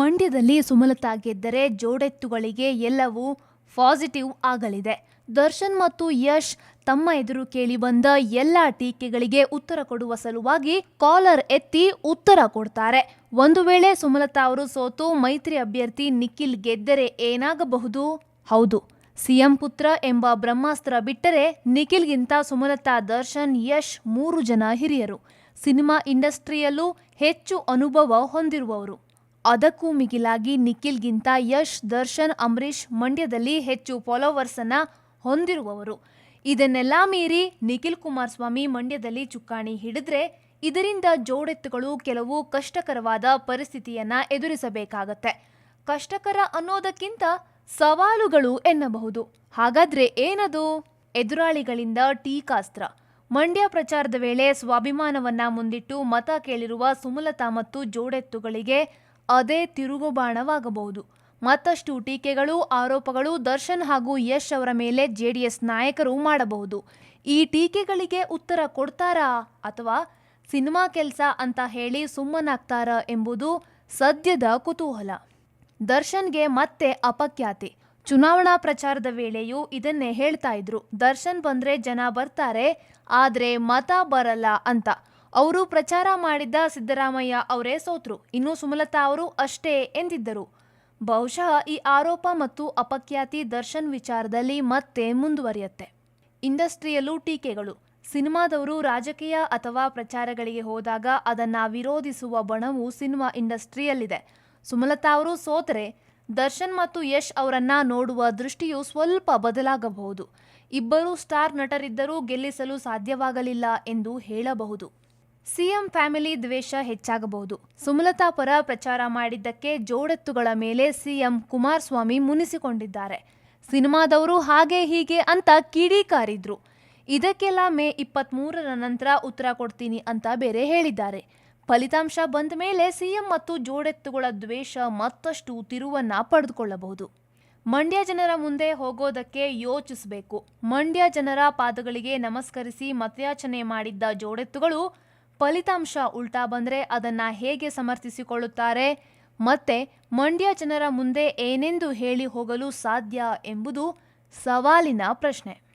ಮಂಡ್ಯದಲ್ಲಿ ಸುಮಲತಾ ಗೆದ್ದರೆ ಜೋಡೆತ್ತುಗಳಿಗೆ ಎಲ್ಲವೂ ಪಾಸಿಟಿವ್ ಆಗಲಿದೆ. ದರ್ಶನ್ ಮತ್ತು ಯಶ್ ತಮ್ಮ ಎದುರು ಕೇಳಿ ಬಂದ ಎಲ್ಲ ಟೀಕೆಗಳಿಗೆ ಉತ್ತರ ಕೊಡುವ ಸಲುವಾಗಿ ಕಾಲರ್ ಎತ್ತಿ ಉತ್ತರ ಕೊಡ್ತಾರೆ. ಒಂದು ವೇಳೆ ಸುಮಲತಾ ಅವರು ಸೋತು ಮೈತ್ರಿ ಅಭ್ಯರ್ಥಿ ನಿಖಿಲ್ ಗೆದ್ದರೆ ಏನಾಗಬಹುದು? ಹೌದು, ಸಿಎಂ ಪುತ್ರ ಎಂಬ ಬ್ರಹ್ಮಾಸ್ತ್ರ ಬಿಟ್ಟರೆ ನಿಖಿಲ್ಗಿಂತ ಸುಮಲತಾ, ದರ್ಶನ್, ಯಶ್ ಮೂರು ಜನ ಹಿರಿಯರು. ಸಿನಿಮಾ ಇಂಡಸ್ಟ್ರಿಯಲ್ಲೂ ಹೆಚ್ಚು ಅನುಭವ ಹೊಂದಿರುವವರು. ಅದಕ್ಕೂ ಮಿಗಿಲಾಗಿ ನಿಖಿಲ್ಗಿಂತ ಯಶ್, ದರ್ಶನ್, ಅಂಬರೀಷ್ ಮಂಡ್ಯದಲ್ಲಿ ಹೆಚ್ಚು ಫಾಲೋವರ್ಸ್ ಅನ್ನ ಹೊಂದಿರುವವರು. ಇದನ್ನೆಲ್ಲ ಮೀರಿ ನಿಖಿಲ್ ಕುಮಾರಸ್ವಾಮಿ ಮಂಡ್ಯದಲ್ಲಿ ಚುಕ್ಕಾಣಿ ಹಿಡಿದ್ರೆ ಇದರಿಂದ ಜೋಡೆತ್ತುಗಳು ಕೆಲವು ಕಷ್ಟಕರವಾದ ಪರಿಸ್ಥಿತಿಯನ್ನ ಎದುರಿಸಬೇಕಾಗತ್ತೆ. ಕಷ್ಟಕರ ಅನ್ನೋದಕ್ಕಿಂತ ಸವಾಲುಗಳು ಎನ್ನಬಹುದು. ಹಾಗಾದ್ರೆ ಏನದು? ಎದುರಾಳಿಗಳಿಂದ ಟೀಕಾಸ್ತ್ರ. ಮಂಡ್ಯ ಪ್ರಚಾರದ ವೇಳೆ ಸ್ವಾಭಿಮಾನವನ್ನ ಮುಂದಿಟ್ಟು ಮತ ಕೇಳಿರುವ ಸುಮಲತಾ ಮತ್ತು ಜೋಡೆತ್ತುಗಳಿಗೆ ಅದೇ ತಿರುಗುಬಾಣವಾಗಬಹುದು. ಮತ್ತಷ್ಟು ಟೀಕೆಗಳು, ಆರೋಪಗಳು, ದರ್ಶನ್ ಹಾಗೂ ಯಶ್ ಅವರ ಮೇಲೆ ಜೆಡಿಎಸ್ ನಾಯಕರು ಮಾಡಬಹುದು. ಈ ಟೀಕೆಗಳಿಗೆ ಉತ್ತರ ಕೊಡ್ತಾರಾ ಅಥವಾ ಸಿನಿಮಾ ಕೆಲಸ ಅಂತ ಹೇಳಿ ಸುಮ್ಮನಾಗ್ತಾರ ಎಂಬುದು ಸದ್ಯದ ಕುತೂಹಲ. ದರ್ಶನ್ಗೆ ಮತ್ತೆ ಅಪಖ್ಯಾತಿ. ಚುನಾವಣಾ ಪ್ರಚಾರದ ವೇಳೆಯೂ ಇದನ್ನೇ ಹೇಳ್ತಾ ಇದ್ರು. ದರ್ಶನ್ ಬಂದ್ರೆ ಜನ ಬರ್ತಾರೆ, ಆದ್ರೆ ಮತ ಬರಲ್ಲ ಅಂತ. ಅವರು ಪ್ರಚಾರ ಮಾಡಿದ್ದ ಸಿದ್ದರಾಮಯ್ಯ ಅವರೇ ಸೋತರು. ಇನ್ನು ಸುಮಲತಾ ಅವರು ಅಷ್ಟೇ ಎಂದಿದ್ದರು. ಬಹುಶಃ ಈ ಆರೋಪ ಮತ್ತು ಅಪಖ್ಯಾತಿ ದರ್ಶನ್ ವಿಚಾರದಲ್ಲಿ ಮತ್ತೆ ಮುಂದುವರಿಯುತ್ತೆ. ಇಂಡಸ್ಟ್ರಿಯಲ್ಲೂ ಟೀಕೆಗಳು. ಸಿನಿಮಾದವರು ರಾಜಕೀಯ ಅಥವಾ ಪ್ರಚಾರಗಳಿಗೆ ಹೋದಾಗ ಅದನ್ನ ವಿರೋಧಿಸುವ ಬಣವು ಸಿನಿಮಾ ಇಂಡಸ್ಟ್ರಿಯಲ್ಲಿದೆ. ಸುಮಲತಾ ಅವರು ಸೋತರೆ ದರ್ಶನ್ ಮತ್ತು ಯಶ್ ಅವರನ್ನ ನೋಡುವ ದೃಷ್ಟಿಯು ಸ್ವಲ್ಪ ಬದಲಾಗಬಹುದು. ಇಬ್ಬರು ಸ್ಟಾರ್ ನಟರಿದ್ದರೂ ಗೆಲ್ಲಿಸಲು ಸಾಧ್ಯವಾಗಲಿಲ್ಲ ಎಂದು ಹೇಳಬಹುದು. ಸಿಎಂ ಫ್ಯಾಮಿಲಿ ದ್ವೇಷ ಹೆಚ್ಚಾಗಬಹುದು. ಸುಮಲತಾ ಪರ ಪ್ರಚಾರ ಮಾಡಿದ್ದಕ್ಕೆ ಜೋಡೆತ್ತುಗಳ ಮೇಲೆ ಸಿಎಂ ಕುಮಾರಸ್ವಾಮಿ ಮುನಿಸಿಕೊಂಡಿದ್ದಾರೆ. ಸಿನಿಮಾದವರು ಹಾಗೆ ಹೀಗೆ ಅಂತ ಕಿಡಿಕಾರಿದ್ರು. ಇದಕ್ಕೆಲ್ಲ ಮೇ ಇಪ್ಪತ್ತ್ಮೂರರ ನಂತರ ಉತ್ತರ ಕೊಡ್ತೀನಿ ಅಂತ ಬೇರೆ ಹೇಳಿದ್ದಾರೆ. ಫಲಿತಾಂಶ ಬಂದ ಮೇಲೆ ಸಿಎಂ ಮತ್ತು ಜೋಡೆತ್ತುಗಳ ದ್ವೇಷ ಮತ್ತಷ್ಟು ತಿರುವನ್ನ ಪಡೆದುಕೊಳ್ಳಬಹುದು. ಮಂಡ್ಯ ಜನರ ಮುಂದೆ ಹೋಗೋದಕ್ಕೆ ಯೋಚಿಸಬೇಕು. ಮಂಡ್ಯ ಜನರ ಪಾದಗಳಿಗೆ ನಮಸ್ಕರಿಸಿ ಮತಯಾಚನೆ ಮಾಡಿದ್ದ ಜೋಡೆತ್ತುಗಳು ಫಲಿತಾಂಶ ಉಲ್ಟಾ ಬಂದ್ರೆ ಅದನ್ನ ಹೇಗೆ ಸಮರ್ಥಿಸಿಕೊಳ್ಳುತ್ತಾರೆ? ಮತ್ತೆ ಮಂಡ್ಯ ಜನರ ಮುಂದೆ ಏನೆಂದು ಹೇಳಿ ಹೋಗಲು ಸಾಧ್ಯ ಎಂಬುದು ಸವಾಲಿನ ಪ್ರಶ್ನೆ.